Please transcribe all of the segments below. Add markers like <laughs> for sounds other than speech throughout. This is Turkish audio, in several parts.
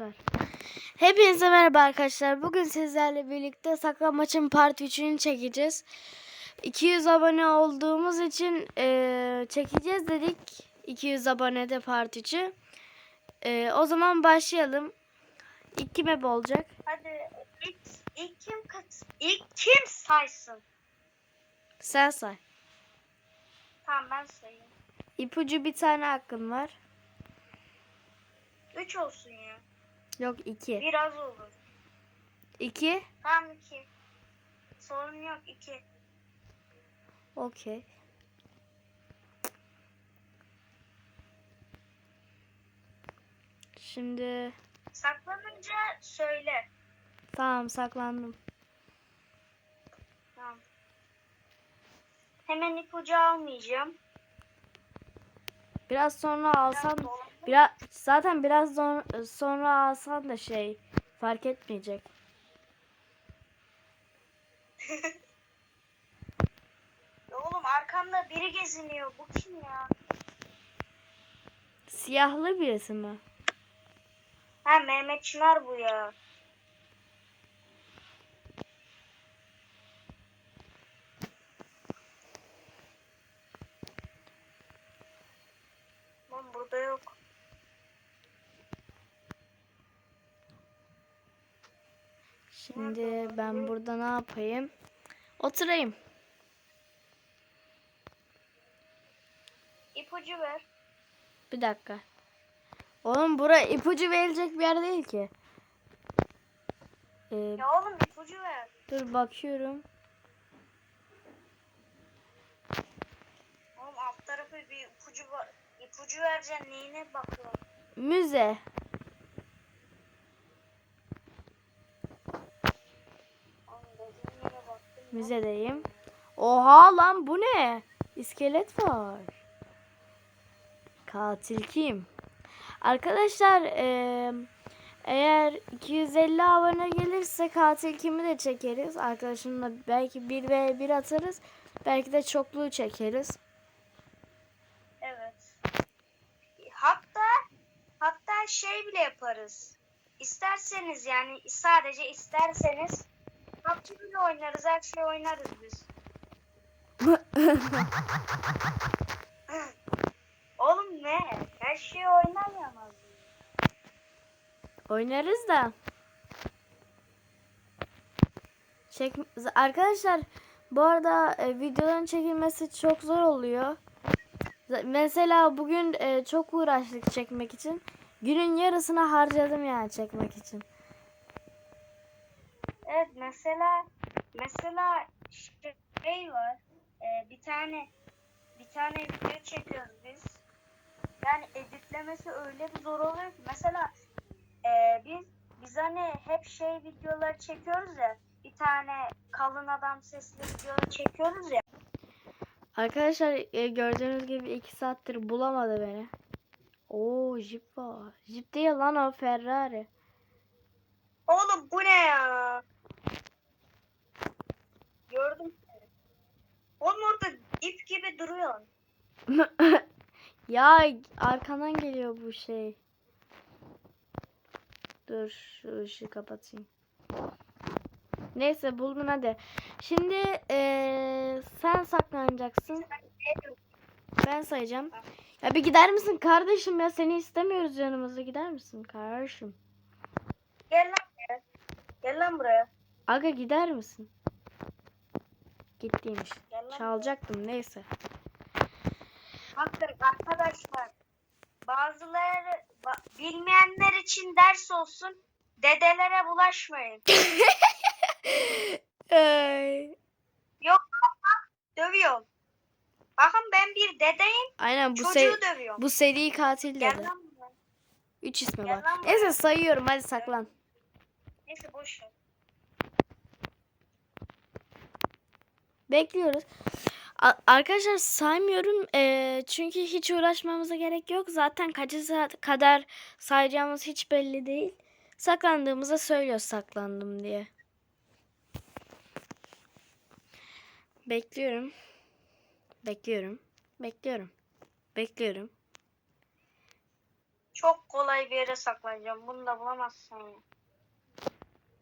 ver. Hepinize merhaba arkadaşlar. Bugün sizlerle birlikte saklambaçın part 3'ünü çekeceğiz. 200 abone olduğumuz için eee, çekeceğiz dedik. 200 abonede part 3'ü. Eee, o zaman başlayalım. İlk kime olacak? Hadi ilk, ilk kim ilk kim saysın? Sen say. Tamam ben sayayım. İpucu bir tane hakkın var. 3 olsun ya. Yok 2. Biraz olur. 2. Tamam 2. Sorun yok 2. Okey. Şimdi Saklanınca söyle. tamam saklandım. Tamam. Hemen ipucu almayacağım. Biraz sonra alsan Biraz. Biraz zaten biraz sonra alsan da şey fark etmeyecek. <laughs> Oğlum arkamda biri geziniyor. Bu kim ya? Siyahlı birisi mi? Ha Mehmet Çınar bu ya. Lan burada yok. Şimdi ben burada ne yapayım? Oturayım. İpucu ver. Bir dakika. Oğlum bura ipucu verilecek bir yer değil ki. Ee, Ya oğlum ipucu ver. dur bakıyorum. Oğlum alt tarafı bir ipucu var. İpucu vereceksin neyine bakıyorsun? Müze. Oğlum dediğin yere baktım. ya. Müzedeyim. Oha lan bu ne? İskelet var. Katil kim? Arkadaşlar eee, eğer 250 abone gelirse katil kimi de çekeriz. Arkadaşımla belki 1 ve 1 atarız. Belki de çokluğu çekeriz. Evet. Hatta hatta şey bile yaparız. İsterseniz yani sadece isterseniz PUBG bile oynarız. Her şey oynarız biz. <laughs> Oğlum ne? Her şeyi oynayamaz. Oynarız da. Çek arkadaşlar bu arada e, videoların çekilmesi çok zor oluyor. Mesela bugün e, çok uğraştık çekmek için. Günün yarısını harcadım yani çekmek için. Evet mesela mesela şey var. e, bir tane bir tane video çekiyoruz biz. Yani editlemesi öyle bir zor oluyor ki mesela e, biz biz hani hep şey videolar çekiyoruz ya. Bir tane kalın adam sesli videolar çekiyoruz ya. Arkadaşlar e, gördüğünüz gibi 2 saattir bulamadı beni. Oo jip var. Jip değil lan o Ferrari. Oğlum bu ne ya? Gördüm seni. Oğlum orada ip gibi duruyor. <laughs> ya arkadan geliyor bu şey. Dur şu ışığı kapatayım. Neyse buldun hadi. Şimdi eee, sen saklanacaksın. Ben sayacağım. Ya bir gider misin kardeşim ya seni istemiyoruz yanımızda gider misin kardeşim? Gel lan buraya. Gel lan buraya. Aga gider misin? Gittiymiş. Çalacaktım neyse. Bakın arkadaşlar bazıları ba- bilmeyenler için ders olsun dedelere bulaşmayın. <laughs> Ay. Yok bak dövüyorum. Bakın ben bir dedeyim Aynen bu çocuğu se dövüyorum. bu seri katil Gel buraya. 3 ismi Gel var. Neyse sayıyorum hadi saklan. Neyse boş ver. Bekliyoruz. A- arkadaşlar saymıyorum eee, çünkü hiç uğraşmamıza gerek yok. Zaten kaç saat kadar sayacağımız hiç belli değil. Saklandığımızda söylüyoruz saklandım diye. Bekliyorum. Bekliyorum. Bekliyorum. Bekliyorum. Çok kolay bir yere saklanacağım. Bunu da bulamazsın.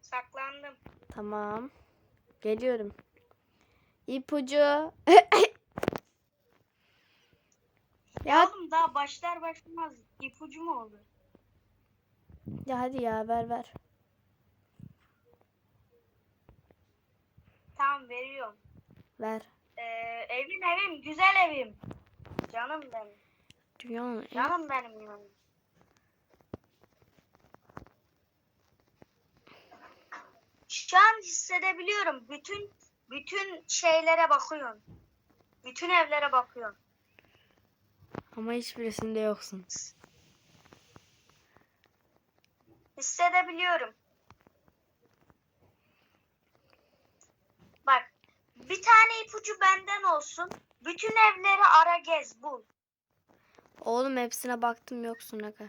Saklandım. Tamam. Geliyorum. İpucu. <coughs> Ya oğlum daha başlar başlamaz ipucu mu olur? ya hadi ya ver ver. Tamam veriyorum. Ver. Ee, evim evim güzel evim. Canım benim. Dünyanın en... Canım benim yani. Şu an hissedebiliyorum. Bütün bütün şeylere bakıyorum. Bütün evlere bakıyorum. Ama hiçbirisinde yoksun. Hissedebiliyorum. Bak, bir tane ipucu benden olsun. Bütün evleri ara gez bul. Oğlum hepsine baktım yoksun aga.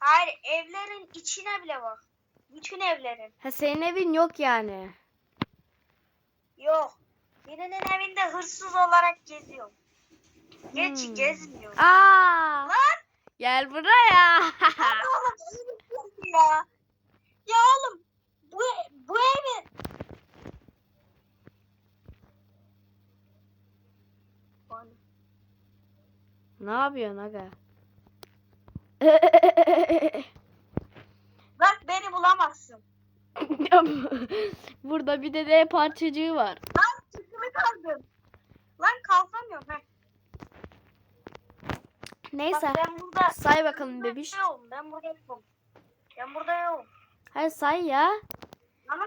Hayır, evlerin içine bile bak. Bütün evlerin. Ha senin evin yok yani. Yok. Birinin evinde hırsız olarak geziyorum. Geç Hmm. gezmiyorum. Aa! Lan! Gel buraya. <laughs> oğlum iyi ya. Ya oğlum bu bu evi ne yapıyorsun aga? Bak beni. <laughs> Burada bir de D parçacığı var. Lan çıkılı kaldım. Lan kalkamıyorum. Heh. Neyse. Bak ben burada Say bakalım ben bebiş. burada yokum, Ben burada yokum. Ben burada yokum. Hadi say ya. Mı?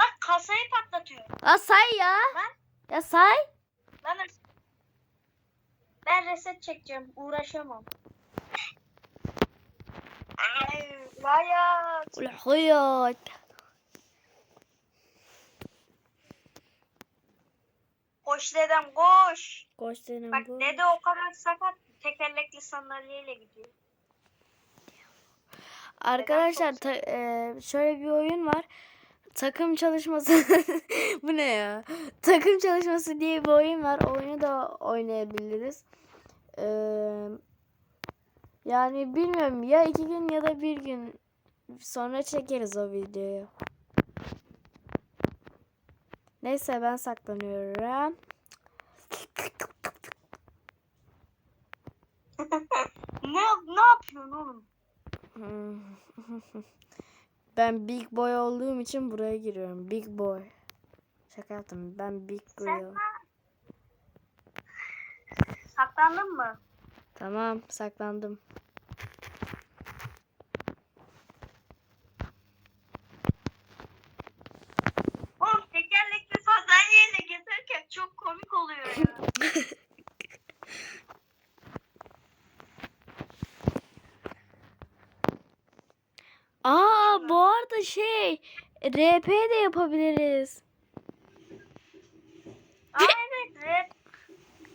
Bak kasayı patlatıyor. La say ya. Lan Ya say. ben ben reset çekeceğim. Uğraşamam. Ay, hayat. Hayat. Koş dedem koş. Koş senin Bak bu. dede o kadar sakat. Tekerlekli sandalyeyle gidiyor. Arkadaşlar ta- e, şöyle bir oyun var. Takım çalışması. <laughs> Bu ne ya? Takım çalışması diye bir oyun var. Oyunu da oynayabiliriz. Ee, yani bilmiyorum ya iki gün ya da bir gün sonra çekeriz o videoyu. Neyse ben saklanıyorum. <laughs> Ne ne yapıyorsun oğlum? <laughs> Ben big boy olduğum için buraya giriyorum. Big boy. Şaka yaptım. Ben big Sen girl. saklandın mı? Tamam saklandım. Oğlum tekerlekli sandalyeyle gezerken çok komik oluyor ya. Aa bu arada şey RP de yapabiliriz. Aynen rap.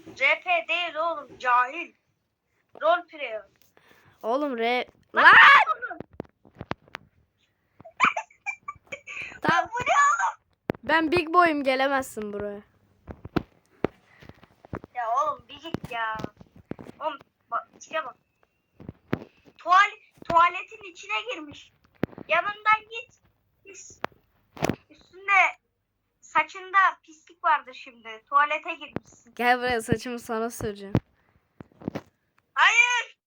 RP değil oğlum cahil. Rol player. Oğlum R... Lan! Lan! <laughs> Tamam. Bu ne oğlum? Ben big boyum gelemezsin buraya. Ya oğlum bir git ya. Oğlum bak içine bak. Tuval tuvaletin içine girmiş. Yanından git. Pis. Üstünde saçında pislik vardır şimdi. Tuvalete girmişsin. Gel buraya saçımı sana süreceğim. Hayır.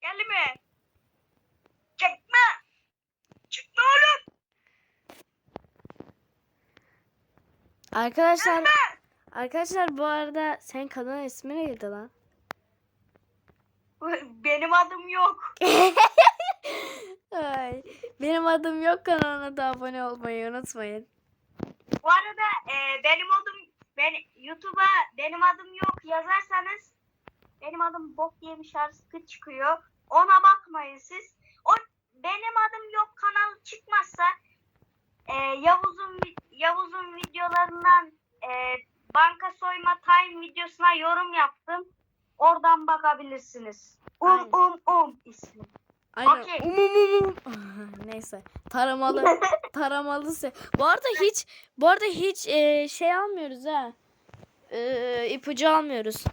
Gelme. Çekme. Çıkma oğlum. Arkadaşlar Gelme. arkadaşlar bu arada sen kanal ismi neydi lan? Benim adım yok. <laughs> Ay, benim adım yok kanalına da abone olmayı unutmayın. Bu arada e, benim adım ben YouTube'a benim adım yok yazarsanız benim adım bok yemiş artık çıkıyor. Ona bakmayın siz. O benim adım yok kanal çıkmazsa e, Yavuz'un Yavuz'un videolarından e, banka soyma time videosuna yorum yaptım. Oradan bakabilirsiniz. Um Aynen. um um ismi. Aynen. Okey. Um, um, um, um. <laughs> Neyse. Taramalı. <laughs> taramalı se. Bu arada hiç bu arada hiç e, şey almıyoruz ha. E, ipucu almıyoruz.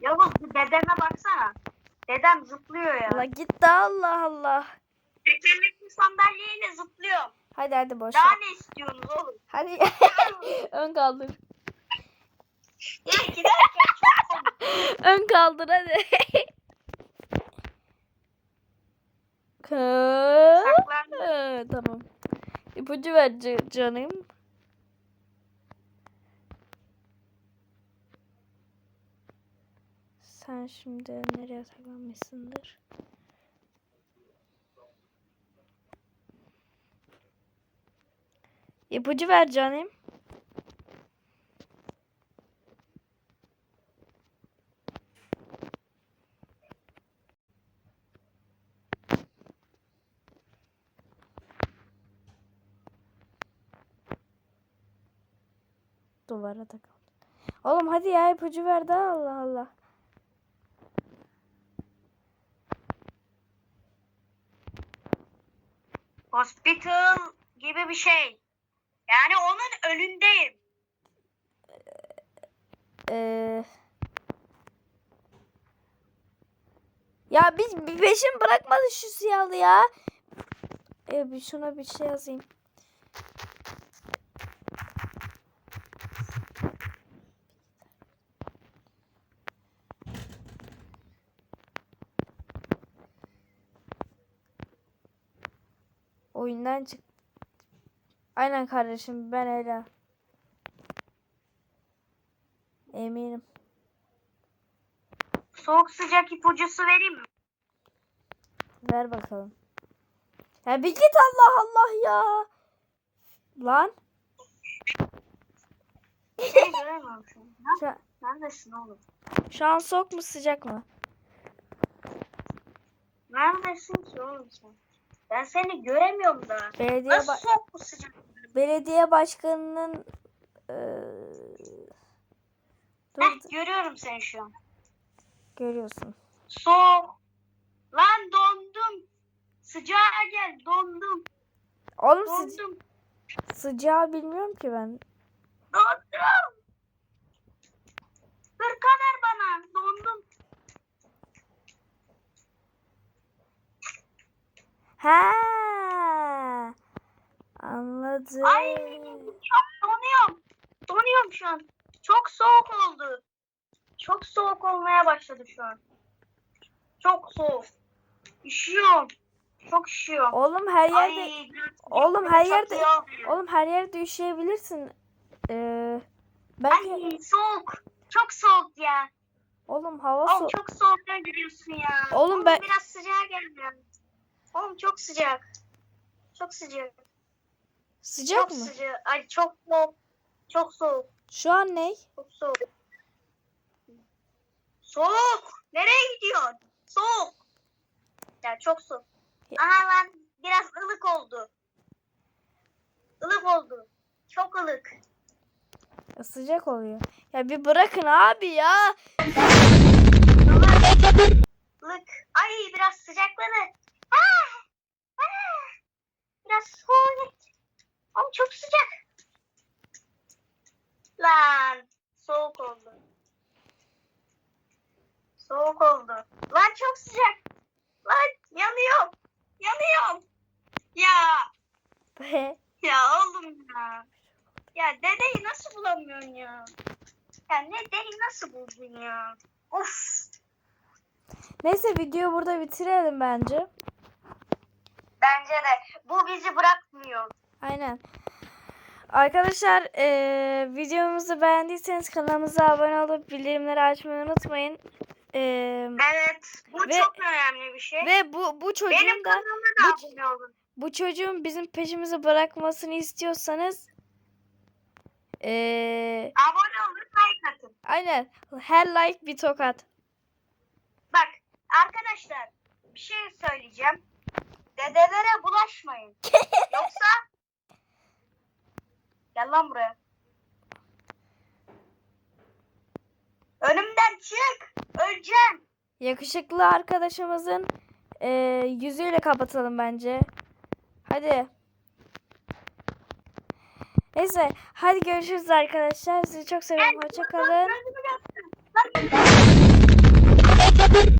Yavuz dedeme baksana. Dedem zıplıyor ya. Allah gitti Allah Allah. Tekerlekli sandalyeyle zıplıyor. Hadi hadi boş Daha ne istiyorsunuz oğlum? Hadi <laughs> ön kaldır. Giderken çok. Ön kaldır hadi. Saklandı. Ee, tamam. İpucu ver ca- canım. Sen şimdi nereye saklanmışsındır? İpucu ver canım. Duvara takıldı. Oğlum hadi ya ipucu ver daha Allah Allah. Hospital gibi bir şey. Yani onun önündeyim. Ee... Ya biz bir peşin bırakmadı şu siyahlı ya. Ee, bir şuna bir şey yazayım. Oyundan çık. Aynen kardeşim ben Ela. Eminim. Soğuk sıcak ipucusu vereyim mi? Ver bakalım. Ya bir git Allah Allah ya. Lan. Şu, Neredesin oğlum? şu an soğuk mu sıcak mı? Neredesin ki oğlum sen? Ben seni göremiyorum da. Belediye Nasıl soğuk mu sıcak? belediye başkanının dur Heh, görüyorum seni şu an. görüyorsun. Soğuk. Lan dondum. Sıcağa gel dondum. Oğlum sı- Dondum. sıcağı bilmiyorum ki ben. Dondum. Hırka ver bana. Dondum. Ha. Anladım. Ay çok donuyorum. Donuyorum şu an. Çok soğuk oldu. Çok soğuk olmaya başladı şu an. Çok soğuk. Üşüyorum. Çok üşüyorum. Oğlum her yerde Ay, oğlum her yerde oğlum her yerde üşüyebilirsin. Ee, belki Ay soğuk. Çok soğuk ya. oğlum hava Oğlum soğuk. çok soğukta giriyorsun ya. Oğlum ben- biraz sıcağa gelmiyor. Oğlum çok sıcak. Çok sıcak. Sıcak çok mı? sıcak. Ay çok soğuk. Çok soğuk. Şu an ne? Çok soğuk. Soğuk. Nereye gidiyorsun? Soğuk. Ya çok soğuk. Aha lan biraz ılık oldu. Ilık oldu. Çok ılık. Sıcak oluyor. Ya bir bırakın abi ya. Ilık. Ay biraz sıcakladı. Biraz soğuk. Ama çok sıcak. Lan soğuk oldu. Soğuk oldu. Lan çok sıcak. Lan yanıyorum. Yanıyorum. Ya. <laughs> Ya oğlum ya. Ya dedeyi nasıl bulamıyorsun ya? Ya ne dedeyi nasıl buldun ya? Of. Neyse videoyu burada bitirelim bence. Bence de. Bu bizi bırakmıyor. Aynen. Arkadaşlar eee, videomuzu beğendiyseniz kanalımıza abone olup bildirimleri açmayı unutmayın. Eee, Evet. Bu Ve- çok önemli bir şey. ve bu bu çocuğun Benim da da bu- abone olun. bu çocuğun bizim peşimizi bırakmasını istiyorsanız eee, Abone olun, like atın. aynen her like bir tokat. Bak arkadaşlar bir şey söyleyeceğim. Dedelere bulaşmayın. <laughs> Yoksa Gel lan buraya. Önümden çık. Öleceksin. Yakışıklı arkadaşımızın eee, yüzüyle kapatalım bence. Hadi. Neyse hadi görüşürüz arkadaşlar. Sizi çok seviyorum. Hoşça